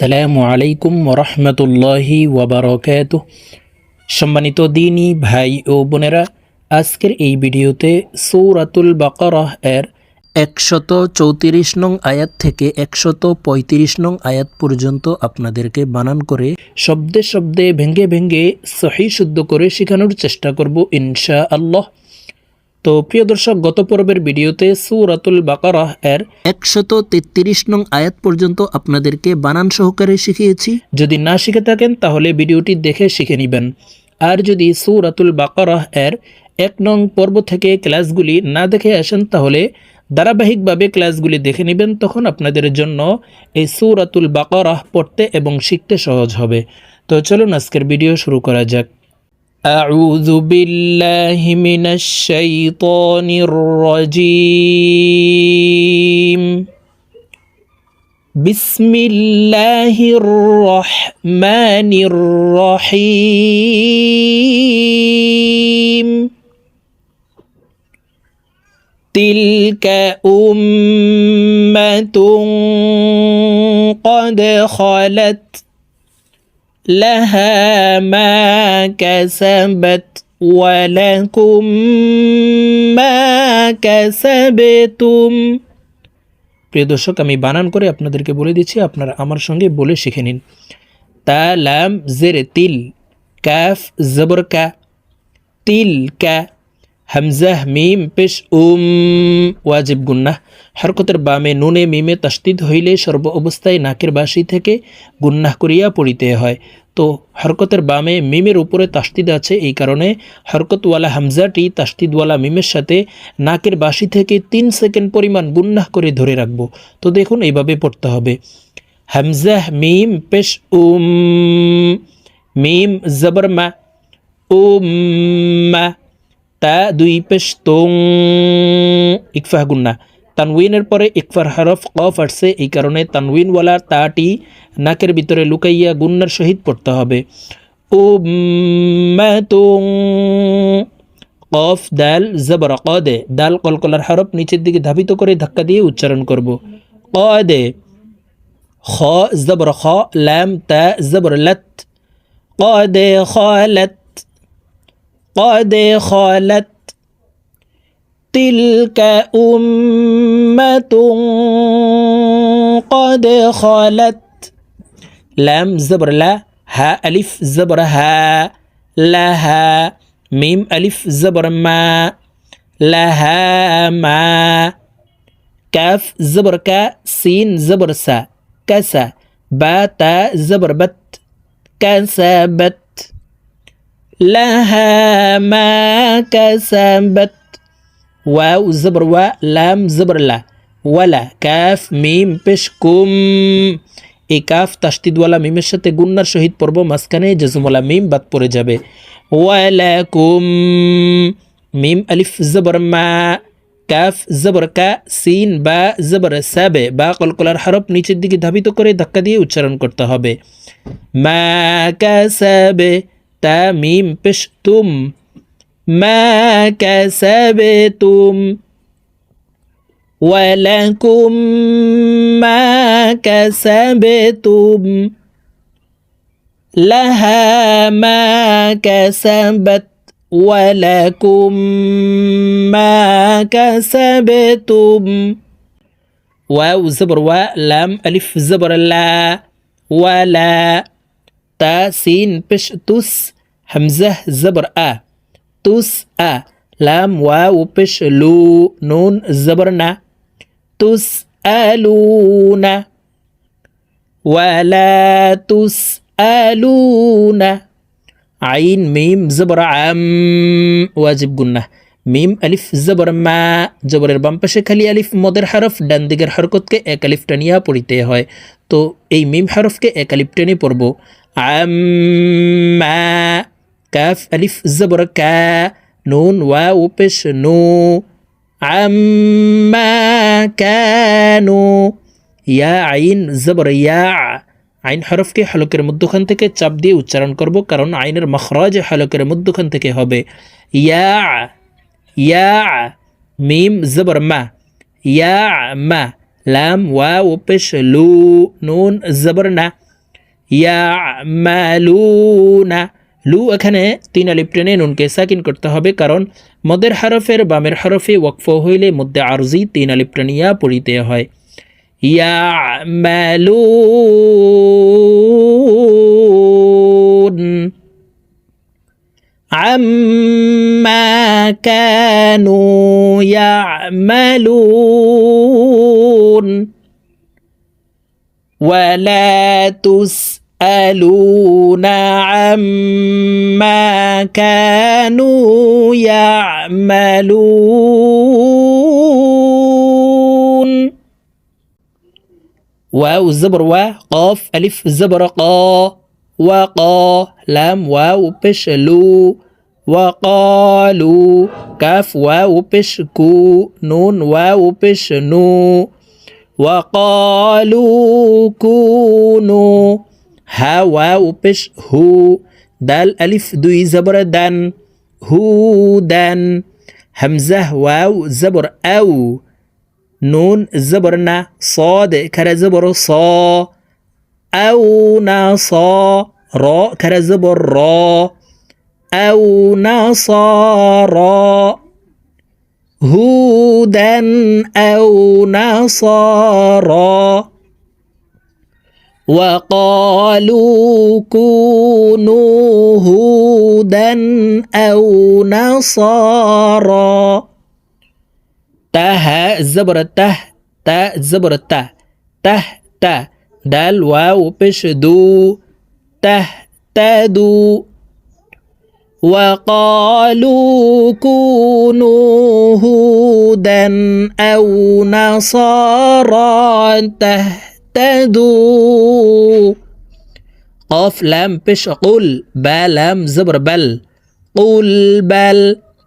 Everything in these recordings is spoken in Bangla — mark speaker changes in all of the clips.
Speaker 1: আসসালামু আলাইকুম ওরহমতুল্লাহি ওবরকাত। সম্মানিত দিনী ভাই ও বোনেরা, আজকের এই ভিডিওতে সৌরাতুল বাকরাহ এর একশত চৌত্রিশ নং আয়াত থেকে একশত পঁয়ত্রিশ নং আয়াত পর্যন্ত আপনাদেরকে বানান করে শব্দে শব্দে ভেঙ্গে ভেঙ্গে সহি শুদ্ধ করে শেখানোর চেষ্টা করব ইনশা আল্লাহ তো প্রিয় দর্শক গত পর্বের ভিডিওতে সুরাতুল বাকারাহ এর একশত তেত্রিশ নং আয়াত পর্যন্ত আপনাদেরকে বানান সহকারে শিখিয়েছি। যদি না শিখে থাকেন তাহলে ভিডিওটি দেখে শিখে নেবেন। আর যদি সুরাতুল বাকারাহ এর এক নং পর্ব থেকে ক্লাসগুলি না দেখে আসেন তাহলে ধারাবাহিকভাবে ক্লাসগুলি দেখে নেবেন। তখন আপনাদের জন্য এই সুরাতুল বাকারাহ পড়তে এবং শিখতে সহজ হবে। তো চলুন আজকের ভিডিও শুরু করা যাক। أعوذ بالله من الشيطان الرجيم. بسم الله الرحمن الرحيم. تلك أمة قد خلت لها ما كسبت ولكم ما كسبتم প্রিয় দর্শক আমি বানান করে আপনাদেরকে বলে দিচ্ছি আপনারা আমার সঙ্গে বলে শিখে নিন তা লাম জেরে তিল কাফ জবর কা তিল কা হামজাহ মিম পেশ উম ওয়াজিব গুন্নাহ হরকতের বামে নুনে, মিমে তাস্তিদ হইলে সর্ব অবস্থায় নাকের বাসি থেকে গুন্নাহ করিয়া পড়িতে হয়। তো হরকতের বামে মিমের উপরে তাস্তিদ আছে এই কারণে হরকতওয়ালা হামজাটি তাস্তিদওয়ালা মিমের সাথে নাকের বাসি থেকে তিন সেকেন্ড পরিমাণ গুন্নাহ করে ধরে রাখব। তো দেখুন এইভাবে পড়তে হবে। হামজাহ, মিম, পেশ, উম, মিম জবর মা উম্মা তা দুই পেশ তোং ইকফাহ গুন্না। তানউইনের পরে ইকফার হরফ কফ আসছে, এই কারণে তানউইনওয়ালা তাটি নাকের ভিতরে লুকাইয়া গুন্নার সহিত পড়তে হবে। উম্মাতুং, কফ, দাল, জবর, কদে। দাল কলকলার হরফ নিচের দিকে ধাবিত করে ধাক্কা দিয়ে উচ্চারণ করব। কদে, খ, জবর, খ, লাম, তা, জবর, লত। কদে খলত قد خلت تلك أمة قد خلت. لام زبر لا ها ألف زبر ها لها ميم ألف زبر ما لها ما. كاف زبر كا سين زبر سا كسا با تا زبر بت كسبت لها ما كسبت واو زبر و لام زبر لا ওয়ালা কাফ মিম পেশ কুম এই কাফ তাস্তিদওয়ালা মিমের সাথে গুন্নার সহিত পড়ব মাঝখানে জজমওয়ালা মিম বাদ পড়ে যাবে ওয়ালা কুম মিম আলিফ জবর মা কাফ জবর কা সিন বা জবর সাবে বা কলকলার হরফ নিচের দিকে ধাবিত করে ধাক্কা দিয়ে উচ্চারণ করতে হবে মা কাসাবে তা ميم بشتم ما كسبتم ولكم ما كسبتم. لها ما كسبت ولكم ما كسبتم. واو زبر ولم ألف زبر لا ولا তা সিন পেশ তুস হামজাহ জবর আ তুস আ লাম ওয়া পেশ লু নুন জবর না তুস আলুনা ওয়ালা তুস আলুনা আইন মিম জবর আম ওয়াজিব গুন্না মিম আলিফ জবর মা জবরের বাম পাশে খালি আলিফ মদের হারফ ডান দিকের হরকতকে এক আলিফ টানিয়া পড়িতে হয় তো এই মিম হারফকে এক আলিফ টেনে পড়ব কাফ আলিফ জবর কা নুন ওয়া ও পেশ নু আম্মা কানু ইয়া আইন জবর ইয়া আইন হরফকে হলকের মধ্যখান থেকে চাপ দিয়ে উচ্চারণ করব কারণ আইনের মখরাজ হলকের মধ্যখান থেকে হবে ইয়া ইয়া মিম জবর মা ইয়া মা লাম ওয়া ও পেশ লু নুন জবর না ইয়ামালুনা লু এখানে তিন আলিপ টেনে নুনকে সাকিন করতে হবে কারণ মদের হরফের বামের হরফে ওয়াকফ হইলে মধ্যে আরজি তিন আলিপ টেনিয়া পড়িতে হয় ইয়ামালুন عما كانوا يعملون ولا تسألون عما كانوا يعملون. واو الزبر و قاف ألف زبر قا وقا لام واو بش لو وقالوا كاف واو بش كو نون واو بش نو وقالوا كونوا ها واو بش هو دال ألف دوي زبر دن هودن همزة واو زبر أو نون زبرنا صاد كرا زبر صا. أو نصا را كرا زبر را. أو نصارى هودا أو نصارى وقالوا كونوا هودا أو نصارى ته زبر ته ته زبر ته ته ته دال واو بش دو. ته تدو وقالوا كونوا هودا أو نصارى تهتدوا قاف لام بش قل با لام زبر بل قل بل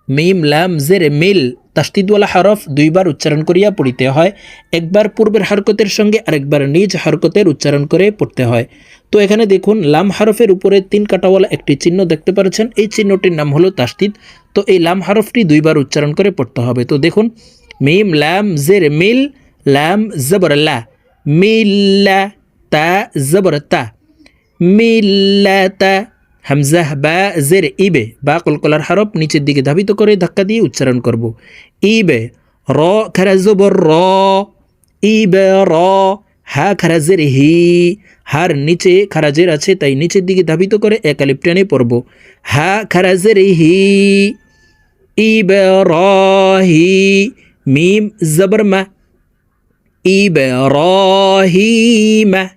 Speaker 1: মিম লাম জের মিল তাস্তিদওয়ালা হরফ দুইবার উচ্চারণ করিয়া পড়িতে হয় একবার পূর্বের হরকতের সঙ্গে আরেকবার নিজ হরকতের উচ্চারণ করে পড়তে হয় তো এখানে দেখুন লাম হরফের উপরে তিন কাটাওয়ালা একটি চিহ্ন দেখতে পাচ্ছেন এই চিহ্নটির নাম হলো তাস্তিদ তো এই লাম হরফটি দুইবার উচ্চারণ করে পড়তে হবে তো দেখুন মিম লাম জের মিল লাম জবরলা মিল্লা তা জবরতা মিল্লাতা হামজাহ বা জের ইবে বা কলকলার হরফ নিচের দিকে ধাবিত করে ধাক্কা দিয়ে উচ্চারণ করব ইবে র খারা জবর র ইবে র হা খারাজের হি হার নিচে খারাজের আছে তাই নিচের দিকে ধাবিত করে এক আলিপ টেনে পড়ব হা খারাজের হি ইবে র হি মিম জবর إبراهيم.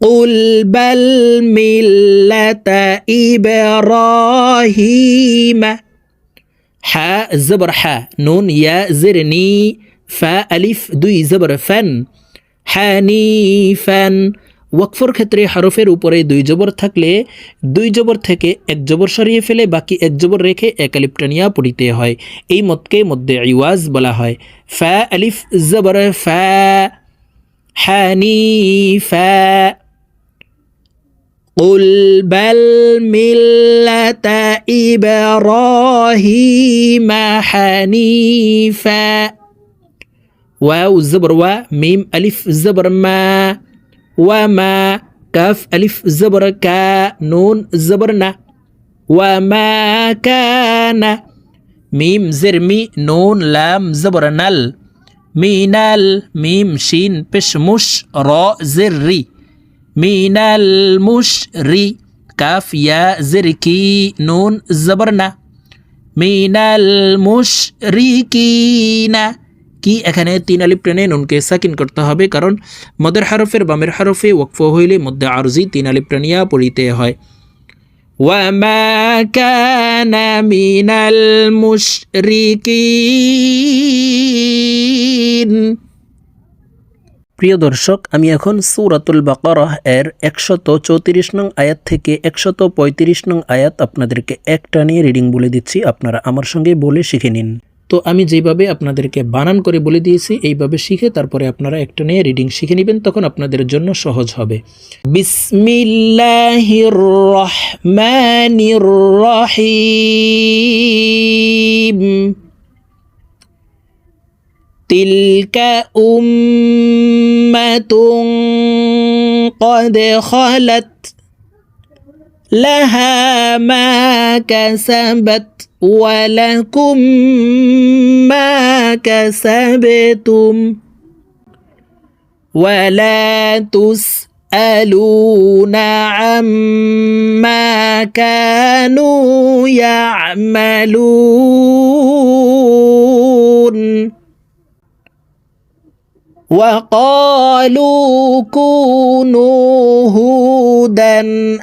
Speaker 1: قل بل ملة إبراهيم. حاء زبر حاء. نون يا زرني فألف ألف دوي زبر فن. حنيفا. ওয়াকফর ক্ষেত্রে হরফের উপরে দুই জবর থাকলে দুই জবর থেকে এক জবর সরিয়ে ফেলে বাকি এক জবর রেখে এক আলিফ টানিয়া পড়িতে হয় এই মতকে মধ্যে ইওয়াজ বলা হয় ফা আলিফ জবর ফা হানিফা قل بل ملة إبراهيم حنيفا واو زبر و ميم ألف زبر ما وما كاف ألف زبر كا نون زبرنا وما كان ميم زرمي نون لام زبر نل. مينال ميم شين بشمش را زري من المشري كاف يا زركي نون زبرنا من المشركين কি এখানে তিন আলিপ টেনে নুনকে সাকিন করতে হবে কারণ মদের হরফের বামের হরফে ওয়াকফ হইলে মধ্যে আরজি তিন আলিপ টানিয়া পড়িতে হয় وما كان من المشركين প্রিয় দর্শক আমি এখন সূরাতুল বাকারাহ এর একশত চৌত্রিশ নং আয়াত থেকে একশত পঁয়ত্রিশ নং আয়াত আপনাদেরকে একটা নিয়ে রিডিং বলে দিচ্ছি আপনারা আমার সঙ্গে বলে শিখে নিন তো আমি যেভাবে আপনাদেরকে বানান করে বলে দিয়েছি এইভাবে শিখে তারপরে আপনারা একটা নিয়ে রিডিং শিখে নেবেন তখন আপনাদের জন্য সহজ হবে বিসমিল্লাহির রহমানির রহিম تلك أمة قد خلت لها ما كسبت ولكم ما كسبتم ولا تسألون عما كانوا يعملون وقالوا كونوا هودا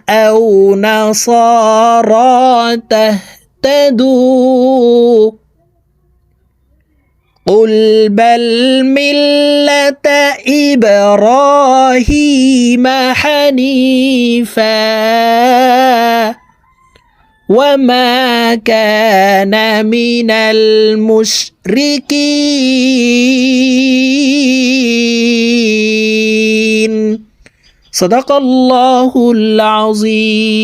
Speaker 1: أو نصارى تهتدوا. قل بل ملة إبراهيم حنيفا. وما كان من المشركين. صدق الله العظيم.